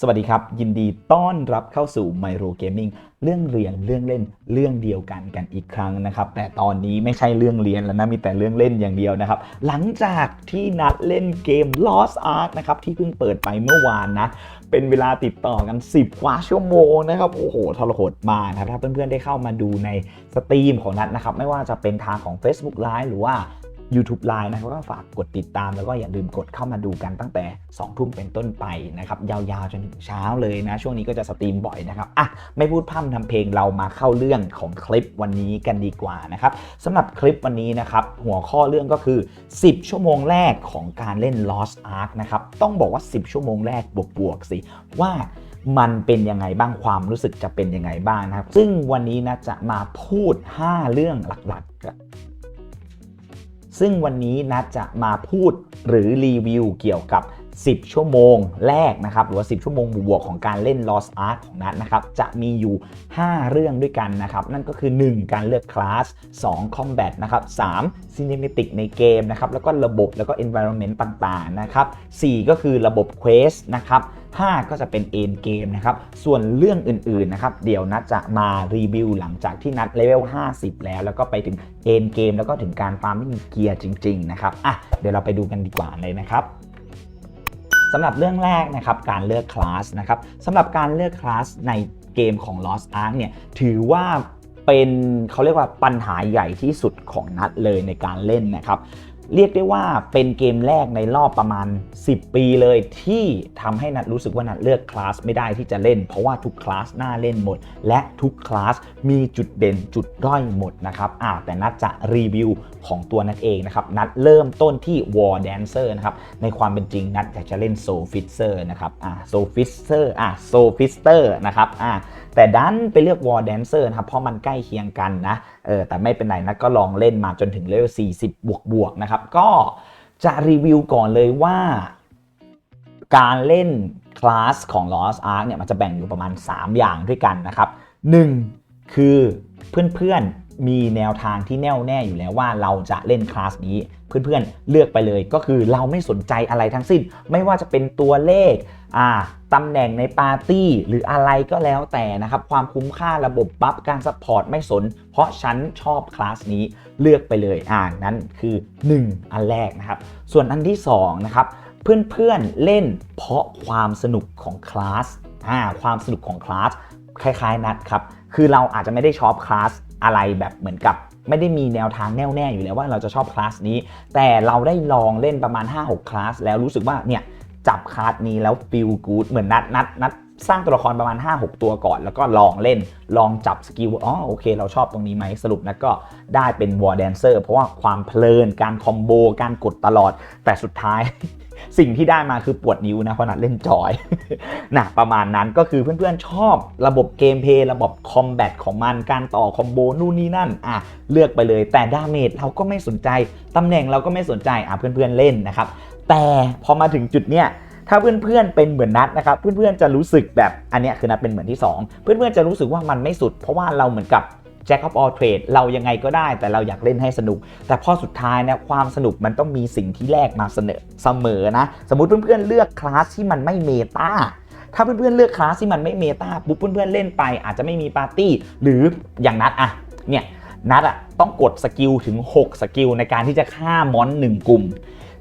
สวัสดีครับ ยินดีต้อนรับเข้าสู่ Myro Gaming เรื่องเรียนเรื่องเล่นเรื่องเดียวกันกันอีกครั้งนะครับ แต่ตอนนี้ไม่ใช่เรื่องเรียนแล้วนะมีแต่เรื่องเล่นอย่างเดียวนะครับ หลังจากที่นัดเล่นเกม Lost Ark นะครับที่เพิ่งเปิดไปเมื่อวานนะเป็นเวลาติดต่อกัน 10 กว่าชั่วโมงนะครับโอ้โหทรหดมากนะครับถ้าเพื่อนๆได้เข้ามาดูในสตรีมของนัดนะครับไม่ว่าจะเป็นทางของ Facebook Live หรือว่า YouTube Live นะครับก็ฝากกดติดตามแล้วก็อย่าลืมกดเข้ามาดูกันตั้งแต่ 2 ทุ่มเป็นต้นไปนะครับยาวๆจนถึงเช้าเลยนะ ช่วงนี้ก็จะสตรีมบ่อยนะครับอะไม่พูดพร่ำทำเพลงเรามาเข้าเรื่องของคลิปวันนี้กันดีกว่านะครับสำหรับคลิปวันนี้นะครับหัวข้อเรื่องก็คือ 10 ชั่วโมงแรกของการเล่น Lost Ark นะครับต้องบอกว่า 10 ชั่วโมงแรกบวกๆสิว่ามันเป็นยังไงบ้างความรู้สึกจะเป็นยังไงบ้างนะครับ ซึ่งวันนี้นะจะมาพูด 5 เรื่องหลัก ซึ่งวันนี้นัดจะมาพูดหรือรีวิวเกี่ยวกับ 10 ชั่วโมงแรกนะครับหรือว่า 10 ชั่วโมงบวกของการเล่น Lost Ark ของนัดนะครับจะมีอยู่ 5 เรื่องด้วยกันนะครับนั่นก็คือ 1 การเลือกคลาส 2 Combat นะครับ 3 Cinematic ในเกมนะครับแล้วก็ระบบแล้วก็ Environment ต่างๆนะครับ4ก็คือระบบ Quest นะครับ5ก็จะเป็น End Game นะครับ ส่วนเรื่องอื่นๆนะครับ เดี๋ยวนัดจะมารีวิวหลังจากที่นัดเลเวล 50 แล้ว แล้วก็ไปถึง End Game แล้วก็ถึงการฟาร์มไม่มีเกียร์จริง ๆ นะครับ อะ เดี๋ยวเราไปดูกันดีกว่าเลยนะครับ สำหรับเรื่องแรกนะครับการเลือกคลาสนะครับสำหรับการเลือกคลาสในเกมของ Lost Ark เนี่ยถือว่าเป็นเขาเรียกว่าปัญหาใหญ่ที่สุดของนัดเลยในการเล่นนะครับ เรียกได้ว่าเป็นเกมแรกในรอบประมาณ 10 ปีเลยที่ทำให้นัดรู้สึกว่านัดเลือกคลาสไม่ได้ที่จะเล่น เพราะว่าทุกคลาสน่าเล่นหมด และทุกคลาสมีจุดเด่นจุดด้อยหมดนะครับอ่าแต่นัดจะรีวิวของตัวนัดเองนะครับ นัดเริ่มต้นที่ War Dancer นะครับ ในความเป็นจริงนัดอยากจะเล่น Soul Fisher นะครับอ่า Soul Fisher อ่า Soul Fister นะครับอ่า แต่ดันไปเลือก War Dancer นะครับเพราะมันใกล้เคียงกันนะเออแต่ไม่เป็นไรนัดก็ลองเล่นมาจนถึงเลเวล40 บวกบวกนะครับ ก็จะรีวิวก่อนเลยว่า การเล่นคลาสของ Lost Ark เนี่ยมันจะแบ่งอยู่ประมาณ 3 อย่างด้วยกันนะครับ 1. คือเพื่อนๆมีแนวทางที่แน่วแน่อยู่แล้วว่าเราจะเล่นคลาสนี้เพื่อนๆเลือกไปเลยก็คือเราไม่สนใจอะไรทั้งสิ้น ไม่ว่าจะเป็นตัวเลข ตำแหน่งในปาร์ตี้หรืออะไรก็แล้วแต่นะครับ ความคุ้มค่าระบบบัฟการซัพพอร์ตไม่สน เพราะฉันชอบคลาสนี้เลือกไปเลยอ่านั้นคือ 1 อันแรกนะครับ ส่วนอันที่2นะครับเพื่อนๆเล่นเพราะความสนุกของคลาสอ่าความสนุกของคลาสคล้ายๆนัดครับ คือเราอาจจะไม่ได้ชอบคลาสอะไรแบบเหมือนกับไม่ได้มีแนวทางแน่วแน่อยู่แล้วว่าเราจะชอบคลาสนี้ แต่เราได้ลองเล่นประมาณ 5-6 คลาสแล้วรู้สึกว่าเนี่ย จับคลาสนี้แล้วฟีลกู o ดเหมือนนัดนัดนัดสร้างตัวละครประมาณ 5-6 ตัวก่อน แล้วก็ลองเล่นลองจับสกิลอ๋อโอเค เราชอบตรงนี้ไหมสรุปนัดก็ได้เป็น War Dancer เพราะว่าความเพลินการคอมโบการกดตลอด แต่สุดท้าย สิ่งที่ได้มาคือปวดนิ้วนะเพราะนัดเล่นจอยนะประมาณนั้นก็คือเพื่อนๆชอบระบบเกมเพลย์ระบบคอมแบทของมันการต่อคอมโบนู่นนี่นั่นอะเลือกไปเลยแต่ดาเมจเราก็ไม่สนใจตำแหน่งเราก็ไม่สนใจอะเพื่อนๆเล่นนะครับ แต่พอมาถึงจุดเนี้ยถ้าเพื่อนๆเป็นเหมือนนัดนะครับ เพื่อนๆจะรู้สึกแบบอันเนี้ยคือนัดเป็นเหมือนที่ 2 เพื่อนๆจะรู้สึกว่ามันไม่สุด เพราะว่าเราเหมือนกับ Jack of all trade เรายังไงก็ได้ แต่เราอยากเล่นให้สนุก แต่พอสุดท้ายเนี่ยความสนุกมันต้องมีสิ่งที่แลกมาเสนอเสมอนะ สมมุติเพื่อนๆเลือกคลาสที่มันไม่เมตาถ้าเพื่อนๆเลือกคลาสที่มันไม่เมตาปุ๊บเพื่อนๆเล่นไป อาจจะไม่มีปาร์ตี้ หรืออย่างนัดอะเนี่ยนัดอะต้องกดสกิลถึง 6 สกิลในการที่จะฆ่ามอนหนึ่งกลุ่ม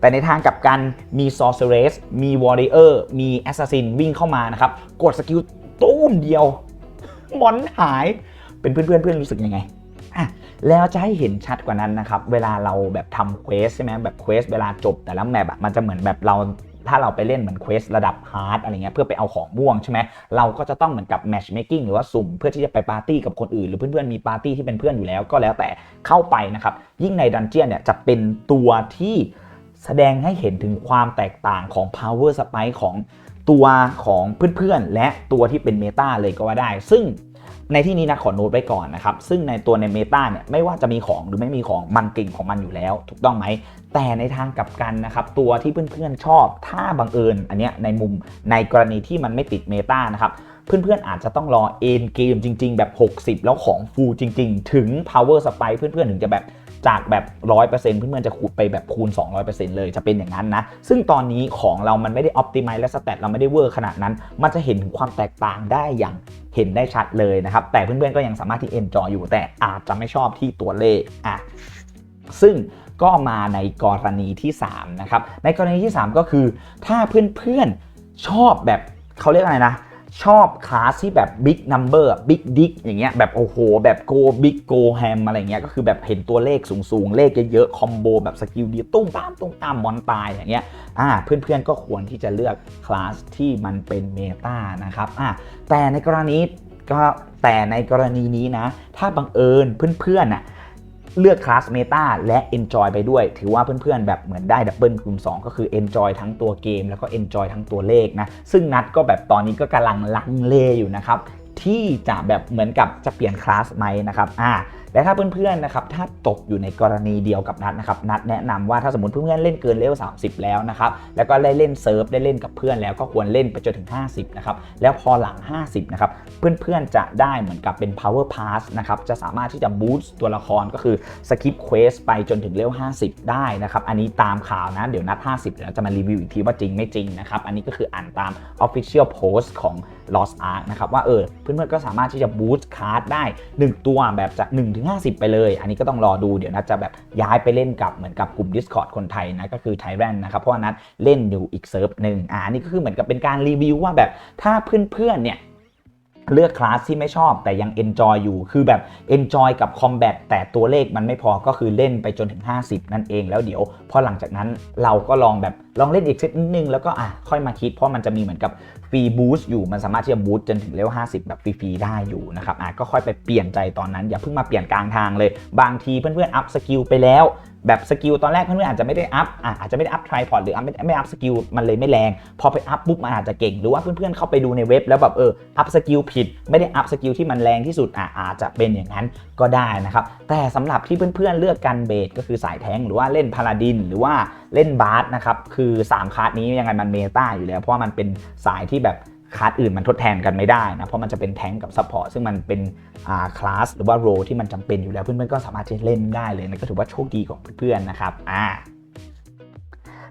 แต่ในทางกับกันมี Sorceress มี Warrior มี Assassin วิ่งเข้ามานะครับ กดสกิลตุ้มเดียวมอนหาย เป็นเพื่อนเพื่อนเพื่อนรู้สึกยังไงอะแล้วจะให้เห็นชัดกว่านั้นนะครับ เวลาเราแบบทำเควสใช่ไหมแบบเควสเวลาจบแต่ละแมปมันจะเหมือนแบบเราถ้าเราไปเล่นเหมือนเควสระดับฮาร์ดอะไรเงี้ยเพื่อไปเอาของม่วงใช่ไหมเราก็จะต้องเหมือนกับแมชเมคกิ้งหรือว่าสุ่มเพื่อที่จะไปปาร์ตี้กับคนอื่น หรือเพื่อนๆมีปาร์ตี้ที่เป็นเพื่อนอยู่แล้วก็แล้วแต่เข้าไปนะครับ ยิ่งในดันเจียนเนี่ยจะเป็นตัวที่ แสดงให้เห็นถึงความแตกต่างของ power spike ของตัวของเพื่อนๆ และตัวที่เป็นเมตาเลยก็ว่าได้ ซึ่งในที่นี้นะขอโน้ตไว้ก่อนนะครับ ซึ่งในตัวในเมตาเนี่ยไม่ว่าจะมีของหรือไม่มีของมันเก่งของมันอยู่แล้ว ถูกต้องไหม แต่ในทางกลับกันนะครับ ตัวที่เพื่อนๆชอบ ถ้าบังเอิญ อันเนี้ยในมุมในกรณีที่มันไม่ติดเมตานะครับ เพื่อนๆอาจจะต้องรอเอ็นเกมจริง ๆ แบบ 60 แล้วของฟูลจริง ๆ ถึง power spike เพื่อนๆถึงจะแบบ จากแบบ 100%เพื่อนๆจะคูณไปแบบคูณ 200%เลยจะเป็นอย่างนั้นนะ ซึ่งตอนนี้ของเรามันไม่ได้ optimize และ stat เราไม่ได้เวอร์ขนาดนั้น มันจะเห็นถึงความแตกต่างได้อย่างเห็นได้ชัดเลยนะครับ แต่เพื่อนๆก็ยังสามารถที่ enjoy อยู่แต่อาจจะไม่ชอบที่ตัวเลขอะซึ่งก็มาในกรณีที่3นะครับในกรณีที่ 3 ก็คือ ถ้าเพื่อนๆชอบแบบเขาเรียกอะไรนะ ชอบคลาสที่แบบ Big Number Big Dick อย่างเงี้ยแบบโอ้โห แบบ Go Big Go Ham อะไรเงี้ยก็คือแบบเห็นตัวเลขสูงๆ เลขเยอะๆ คอมโบแบบสกิลเดียวตุ้มตามตุ้มตามมอนตายอย่างเงี้ยอ่าเพื่อนๆก็ควรที่จะเลือกคลาสที่มันเป็นเมตานะครับอ่าแต่ในกรณีก็แต่ในกรณีนี้นะ ถ้าบังเอิญเพื่อนๆน่ะ เลือกคลาสเมตาและ Enjoy ไปด้วย ถือว่าเพื่อนๆ แบบเหมือนได้ดับเบิลคูณ2 ก็คือ Enjoy ทั้งตัวเกม แล้วก็ Enjoy ทั้งตัวเลขนะ ซึ่งนัดก็แบบตอนนี้ก็กำลังลังเลอยู่นะครับ ที่จะแบบเหมือนกับจะเปลี่ยนคลาสไหมนะครับอ่าและถ้าเพื่อนๆนะครับถ้าตกอยู่ในกรณีเดียวกับนัดนะครับนัดแนะนำว่าถ้าสมมติเพื่อนๆเล่นเกินเลเวล30 แล้วนะครับแล้วก็ได้เล่นเซิร์ฟได้เล่นกับเพื่อนแล้วก็ควรเล่นไปจนถึง 50นะครับแล้วพอหลัง 50นะครับเพื่อนๆจะได้เหมือนกับเป็น power pass นะครับจะสามารถที่จะ boost ตัวละครก็คือ skip quest ไปจนถึงเลเวล50 ได้นะครับอันนี้ตามข่าวนะเดี๋ยวนัด 50เดี๋ยวจะมารีวิวอีกทีว่าจริงไม่จริงนะครับอันนี้ก็คืออ่านตาม official post ของ Lost Ark นะครับว่าเออเพื่อนๆก็สามารถที่จะ boost card ได้ 1 ตัวแบบจาก1ถึง 50 ไปเลย อันนี้ก็ต้องรอดูเดี๋ยวนัดจะแบบย้ายไปเล่นกับเหมือนกับกลุ่ม Discord คนไทยนะก็คือ t y r a n นะครับเพราะว่านัดเล่นอยู่อีกเซิร์ฟหนึ่งอ่าอันนี้ก็คือเหมือนกับเป็นการรีวิวว่าแบบถ้าเพื่อนๆเนี่ยเลือกคลาสที่ไม่ชอบแต่ยัง enjoy อยู่ คือแบบ enjoy กับ combat แต่ตัวเลขมันไม่พอก็คือเล่นไปจนถึง 50 นั่นเองแล้วเดี๋ยวพอหลังจากนั้นเราก็ลองแบบ ลองเล่นอีกเซตนิดนึงแล้วก็อะค่อยมาคิดเพราะมันจะมีเหมือนกับฟรีบูสต์อยู่มันสามารถที่จะบูสต์จนถึงเลเวล50 แบบฟรีๆได้อยู่นะครับอะก็ค่อยไปเปลี่ยนใจตอนนั้น อย่าเพิ่งมาเปลี่ยนกลางทางเลย บางทีเพื่อนๆอัพสกิลไปแล้วแบบสกิลตอนแรกเพื่อนๆอาจจะไม่ได้อัพอะอาจจะไม่ได้อัพทริพอดหรืออัพไม่ไม่อัพสกิลมันเลยไม่แรง พอไปอัพปุ๊บมันอาจจะเก่งหรือว่าเพื่อนๆเข้าไปดูในเว็บแล้วแบบเอออัพสกิลผิด ไม่ได้อัพสกิลที่มันแรงที่สุดอะอาจจะเป็นอย่างนั้นก็ได้นะครับ แต่สำหรับที่เพื่อนๆเลือกกันเบสก็คือสายแทงหรือว่าเล่นพาลาดิน หรือว่าเล่นบาร์นะครับคืือ 3คลาสนี้ยังไงมันเมตาอยู่แล้ว เพราะว่ามันเป็นสายที่แบบคลาสอื่นมันทดแทนกันไม่ได้นะเพราะมันจะเป็นแทงกับซัพพอร์ตซึ่งมันเป็นอ่าคลาสหรือว่าโรที่มันจำเป็นอยู่แล้วเพื่อนๆก็สามารถจะเล่นได้เลยนะก็ถือว่าโชคดีของเพื่อนๆนะครับอ่า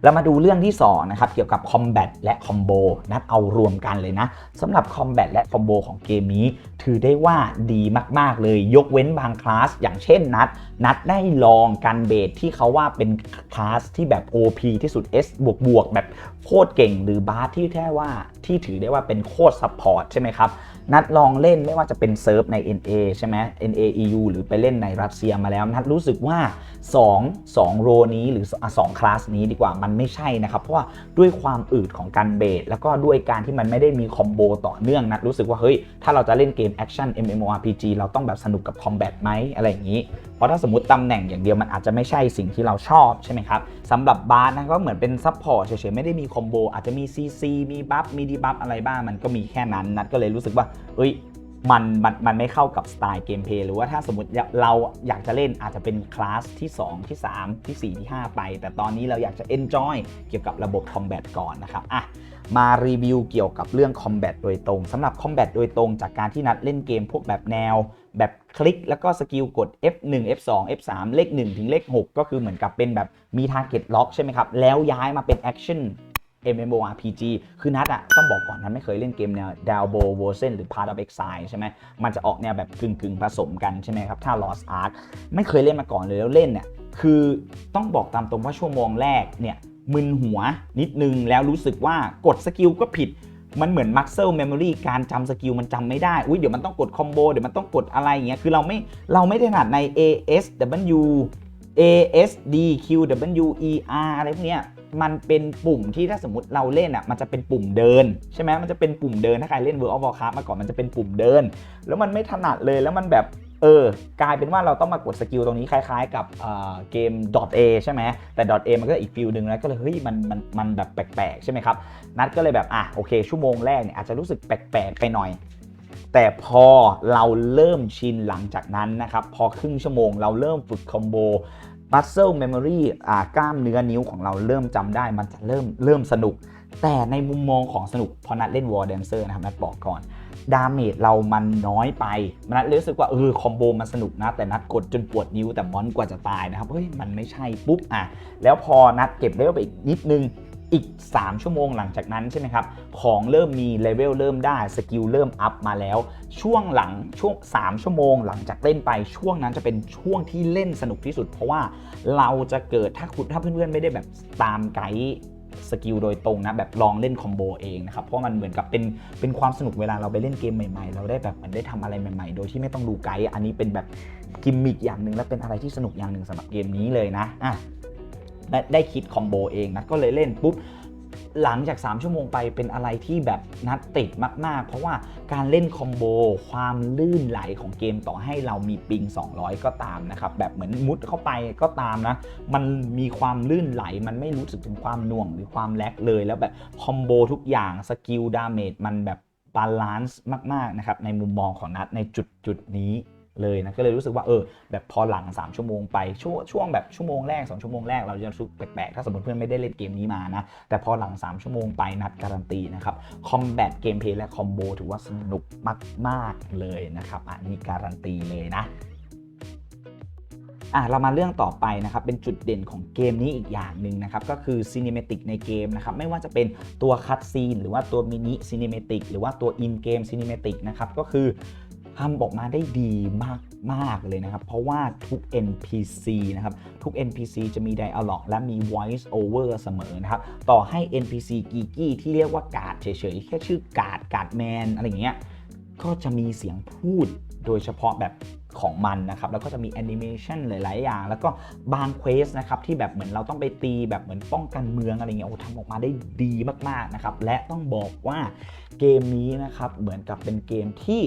เรามาดูเรื่องที่2นะครับเกี่ยวกับ Combat และ Combo นัดเอารวมกันเลยนะสำหรับ Combat และ Combo ของเกมนี้ ถือได้ว่าดีมากๆเลยยกเว้นบางคลาสอย่างเช่นนัดนัดได้ลองกันเบสที่เขาว่าเป็นคลาสที่แบบ OP ที่สุด S บวกบวกแบบโคตรเก่งหรือบาสที่แท้ว่าที่ถือได้ว่าเป็นโคตรซัพพอร์ตใช่ไหมครับ นัดลองเล่นไม่ว่าจะเป็นเซิร์ฟใน NA ใช่ไหม NA EU หรือไปเล่นในรัสเซียมาแล้ว นัดรู้สึกว่า 2 2โรนี้หรืออะ2คลาสนี้ดีกว่ามันไม่ใช่นะครับ เพราะว่าด้วยความอืดของการเบสแล้วก็ด้วยการที่มันไม่ได้มีคอมโบต่อเนื่องนัดรู้สึกว่าเฮ้ยถ้าเราจะเล่นเกมแอคชั่น MMORPG เราต้องแบบสนุกกับคอมแบทไหมอะไรอย่างนี้เพราะถ้าสมมติตำแหน่งอย่างเดียวมันอาจจะไม่ใช่สิ่งที่เราชอบใช่ไหมครับสำหรับบาร์นะก็เหมือนเป็นซัพพอร์ตเฉยๆ ไม่ได้มีคอมโบอาจจะมี CC มีบัฟมีดีบัฟอะไรบ้างมันก็มีแค่นั้นนัดก็เลยรู้สึกว่าเอ้ยมันมันมันไม่เข้ากับสไตล์เกมเพลย์หรือว่าถ้าสมมติเราอยากจะเล่นอาจจะเป็นคลาสที่ 2 ที่ 3 ที่ 4 ที่ 5 ไป แต่ตอนนี้เราอยากจะ enjoy เกี่ยวกับระบบ Combat ก่อนนะครับอะ มารีวิวเกี่ยวกับเรื่อง Combat โดยตรงสำหรับ Combat โดยตรงจากการที่นัดเล่นเกมพวกแบบแนว แบบคลิกแล้วก็สกิลกด F1 F2 F3 เลข 1 ถึงเลข 6 ก็คือเหมือนกับเป็นแบบมี target lock ใช่ไหมครับ แล้วย้ายมาเป็น action MMORPG คือนัดอะต้องบอกก่อนนัดไม่เคยเล่นเกมแนว d a l b o v o s e n หรือ Part of Exile ใช่ไหมมันจะออกแนวแบบกึ่งกึ่งๆ ผสมกันใช่ไหมครับ ถ้า Lost Ark ไม่เคยเล่นมาก่อนเลยแล้วเล่นเนี่ยคือต้องบอกตามตรงว่าชั่วโมงแรกเนี่ย มึนหัวนิดนึง แล้วรู้สึกว่ากดสกิลก็ผิดมันเหมือน muscle memory การจำสกิลมันจำไม่ได้ อุ้ยเดี๋ยวมันต้องกดคอมโบ เดี๋ยวมันต้องกดอะไรอย่างเงี้ย คือเราไม่ เราไม่ได้ถนัดใน ASW ASD QWER อะไรพวกเนี้ย มันเป็นปุ่มที่ถ้าสมมติเราเล่นอะ มันจะเป็นปุ่มเดิน ใช่ไหมมันจะเป็นปุ่มเดิน ถ้าใครเล่น World of Warcraft มาก่อน มันจะเป็นปุ่มเดิน แล้วมันไม่ถนัดเลย แล้วมันแบบ เออกลายเป็นว่าเราต้องมากดสกิลตรงนี้คล้ายๆ กับเกม .a ใช่ไหมแต่ .a มันก็อีกฟิลหนึ่งแล้วก็เลยเฮ้ยมันมันมันแบบแปลกๆ ใช่ไหมครับ นัดก็เลยแบบอะโอเค ชั่วโมงแรกเนี่ยอาจจะรู้สึกแปลกๆ ไปหน่อย แต่พอเราเริ่มชินหลังจากนั้นนะครับ พอครึ่งชั่วโมงเราเริ่มฝึกคอมโบ muscle memory อ่ากล้ามเนื้อนิ้วของเราเริ่มจำได้ มันจะเริ่มเริ่มสนุก แต่ในมุมมองของสนุกพอนัดเล่นวอร์แดนเซอร์นะครับนัดบอกก่อน ดาเมจเรามันน้อยไปนัดรู้สึกว่าเออคอมโบมันสนุกนะ แต่นัดกดจนปวดนิ้วแต่มอนกว่าจะตายนะครับเฮ้ยมันไม่ใช่ปุ๊บอะแล้วพอนัดเก็บเลเวลไปอีกนิดนึงอีก 3 ชั่วโมงหลังจากนั้นใช่ไหมครับ ของเริ่มมีเลเวลเริ่มได้สกิลเริ่มอัพมาแล้ว ช่วงหลังช่วง 3 ชั่วโมงหลังจากเล่นไปช่วงนั้นจะเป็นช่วงที่เล่นสนุกที่สุด เพราะว่าเราจะเกิดถ้าคุณถ้าเพื่อนๆไม่ได้แบบตามไกด์ สกิลโดยตรงนะแบบลองเล่นคอมโบเองนะครับเพราะมันเหมือนกับเป็นเป็นความสนุกเวลาเราไปเล่นเกมใหม่ๆ เราได้แบบมันได้ทำอะไรใหม่ๆ โดยที่ไม่ต้องดูไกด์อันนี้เป็นแบบกิมมิคอย่างหนึ่งและเป็นอะไรที่สนุกอย่างหนึ่งสำหรับเกมนี้เลยนะอะได้ได้คิดคอมโบเองนะก็เลยเล่นปุ๊บ หลังจาก 3 ชั่วโมงไปเป็นอะไรที่แบบนัดติดมาก ๆ เพราะว่าการเล่นคอมโบความลื่นไหลของเกมต่อให้เรามีปิง 200 ก็ตามนะครับ แบบเหมือนมุดเข้าไปก็ตามนะ มันมีความลื่นไหลมันไม่รู้สึกถึงความหน่วงหรือความแลกเลย แล้วแบบคอมโบทุกอย่างสกิลดาเมจมันแบบบาลานซ์มาก ๆ นะครับ ในมุมมองของนัดในจุดจุดนี้ เลยนะก็เลยรู้สึกว่าเออแบบพอหลัง 3 ชั่วโมงไปช่วงช่วงแบบชั่วโมงแรก 2 ชั่วโมงแรกเราจะรู้สึกแปลกๆ ถ้าสมมติเพื่อนไม่ได้เล่นเกมนี้มานะ แต่พอหลัง 3 ชั่วโมงไปนัดการันตีนะครับคอมแบทเกมเพลย์และคอมโบถือว่าสนุกมากๆเลยนะครับอันนี้การันตีเลยนะอะเรามาเรื่องต่อไปนะครับเป็นจุดเด่นของเกมนี้อีกอย่างหนึ่งนะครับก็คือซีนิเมติกในเกมนะครับไม่ว่าจะเป็นตัวคัตซีนหรือว่าตัวมินิซีนิเมติกหรือว่าตัวอินเกมซีนิเมติกนะครับก็คือ ทำออกมาได้ดีมากมากเลยนะครับ เพราะว่าทุก NPC นะครับ ทุก NPC จะมี Dialog และมี Voice Over เสมอนะครับ ต่อให้ NPC กีกี้ที่เรียกว่ากาดเฉยๆ แค่ชื่อกาดกาดแมนอะไรอย่างเงี้ยก็จะมีเสียงพูดโดยเฉพาะแบบ ของมันนะครับ แล้วก็จะมีแอนิเมชันหลาย ๆ อย่าง แล้วก็บางเควสนะครับที่แบบเหมือนเราต้องไปตีแบบเหมือนป้องกันเมืองอะไรเงี้ยโอ้ทำออกมาได้ดีมาก ๆ นะครับ และต้องบอกว่าเกมนี้นะครับเหมือนกับเป็นเกมที่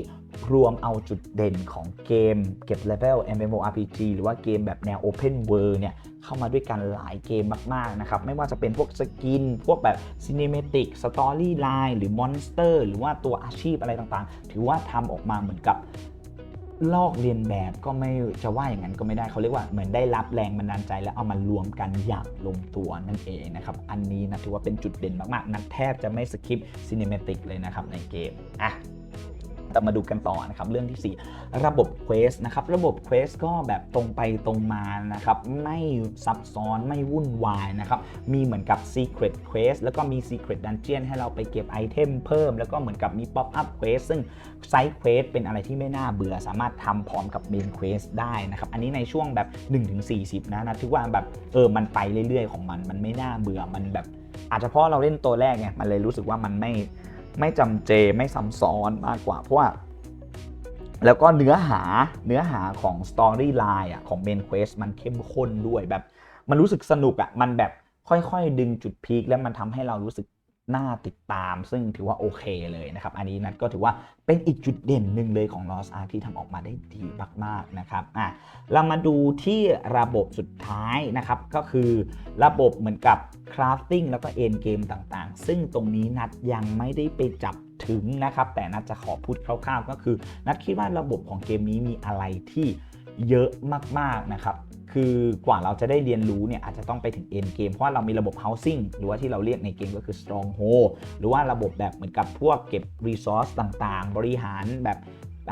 รวมเอาจุดเด่นของเกมเก็บเลเวล MMORPG หรือว่าเกมแบบแนว Open World เนี่ยเข้ามาด้วยกันหลายเกมมาก ๆ นะครับ ไม่ว่าจะเป็นพวกสกิน พวกแบบ Cinematic Storyline หรือ Monster หรือว่าตัวอาชีพอะไรต่าง ๆ ถือว่าทำออกมาเหมือนกับ ลอกเรียนแบบก็ไม่จะว่าอย่างนั้นก็ไม่ได้เขาเรียกว่าเหมือนได้รับแรงบันดาลใจ แล้วเอามารวมกันอย่างลงตัวนั่นเองนะครับ อันนี้นะถือว่าเป็นจุดเด่นมากๆ นักแทบจะไม่สคิปซีเนเมติกเลยนะครับในเกมอะ แต่มาดูกันต่อนะครับเรื่องที่ 4 ระบบ Quest นะครับระบบ Quest ก็แบบตรงไปตรงมานะครับไม่ซับซ้อนไม่วุ่นวายนะครับมีเหมือนกับ Secret Quest แล้วก็มี Secret Dungeon ให้เราไปเก็บไอเทมเพิ่ม แล้วก็เหมือนกับมี Pop Up Quest ซึ่ง Side Quest เป็นอะไรที่ไม่น่าเบื่อ สามารถทำพร้อมกับ Main Quest ได้นะครับอันนี้ในช่วงแบบ 1-40 นะนะถือว่าแบบเออมันไปเรื่อยๆ ของมันมันไม่น่าเบื่อมันแบบอาจจะเพราะเราเล่นตัวแรกไงมันเลยรู้สึกว่ามันไม่ ไม่จำเจไม่ซ้ำซ้อนมากกว่า เพราะว่าแล้วก็เนื้อหาเนื้อหาของสตอรี่ไลน์อะของเมนเควสมันเข้มข้นด้วยแบบ มันรู้สึกสนุกอะมันแบบค่อยๆ ดึงจุดพีคแล้วมันทำให้เรารู้สึก น่าติดตาม ซึ่งถือว่าโอเคเลยนะครับ อันนี้นัดก็ถือว่าเป็นอีกจุดเด่นหนึ่งเลยของ Lost Ark ที่ทำออกมาได้ดีมากๆนะครับอะเรามาดูที่ระบบสุดท้ายนะครับ ก็คือระบบเหมือนกับ crafting แล้วก็ end game ต่างๆ ซึ่งตรงนี้นัดยังไม่ได้ไปจับถึงนะครับ แต่นัดจะขอพูดคร่าวๆ ก็คือ นัดคิดว่าระบบของเกมนี้มีอะไรที่ เยอะมากๆนะครับ คือกว่าเราจะได้เรียนรู้เนี่ยอาจจะต้องไปถึง end game เพราะว่าเรามีระบบ housing หรือว่าที่เราเรียกในเกมก็คือ stronghold หรือว่าระบบแบบเหมือนกับพวกเก็บ resource ต่างๆ บริหารแบบ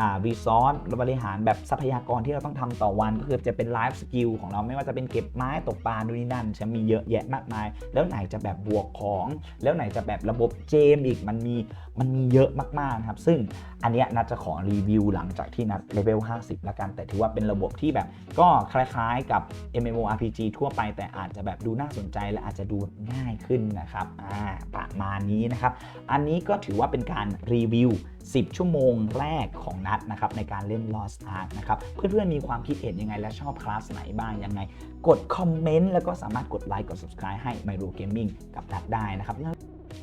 อ่ารีซอสบริหารแบบทรัพยากรที่เราต้องทำต่อวัน ก็คือจะเป็นไลฟ์สกิลของเราไม่ว่าจะเป็นเก็บไม้ตกปลาดูนี่นั่นจะมีเยอะแยะมากมาย แล้วไหนจะแบบบวกของ แล้วไหนจะแบบระบบเจมอีกมันมี มันมีเยอะมากๆนะครับ ซึ่งอันนี้นัดจะขอรีวิวหลังจากที่นัดเลเวล 50 ละกัน แต่ถือว่าเป็นระบบที่แบบก็คล้ายๆกับ MMORPG ทั่วไป แต่อาจจะแบบดูน่าสนใจและอาจจะดูง่ายขึ้นนะครับอ่าประมาณนี้นะครับ อันนี้ก็ถือว่าเป็นการรีวิว 10 ชั่วโมงแรกของนัดนะครับในการเล่น Lost Ark นะครับเพื่อนๆมีความคิดเห็นยังไงและชอบคลาสไหนบ้างยังไง กดคอมเมนต์แล้วก็สามารถกดไลค์กด subscribe ให้ m y r o Gaming กับนัดได้นะครับ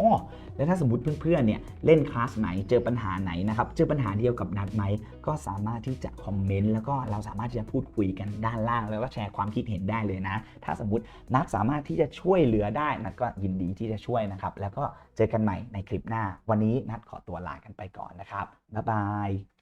อ๋อแล้วถ้าสมมติเพื่อนๆเนี่ยเล่นคลาสไหนเจอปัญหาไหนนะครับเจอปัญหาเดียวกับนัดไหมก็สามารถที่จะคอมเมนต์แล้วก็เราสามารถที่จะพูดคุยกันด้านล่าง แล้วก็แชร์ความคิดเห็นได้เลยนะ ถ้าสมมตินัดสามารถที่จะช่วยเหลือได้นัดก็ยินดีที่จะช่วยนะครับ แล้วก็เจอกันใหม่ในคลิปหน้า วันนี้นัดขอตัวลากันไปก่อนนะครับบ๊ายบาย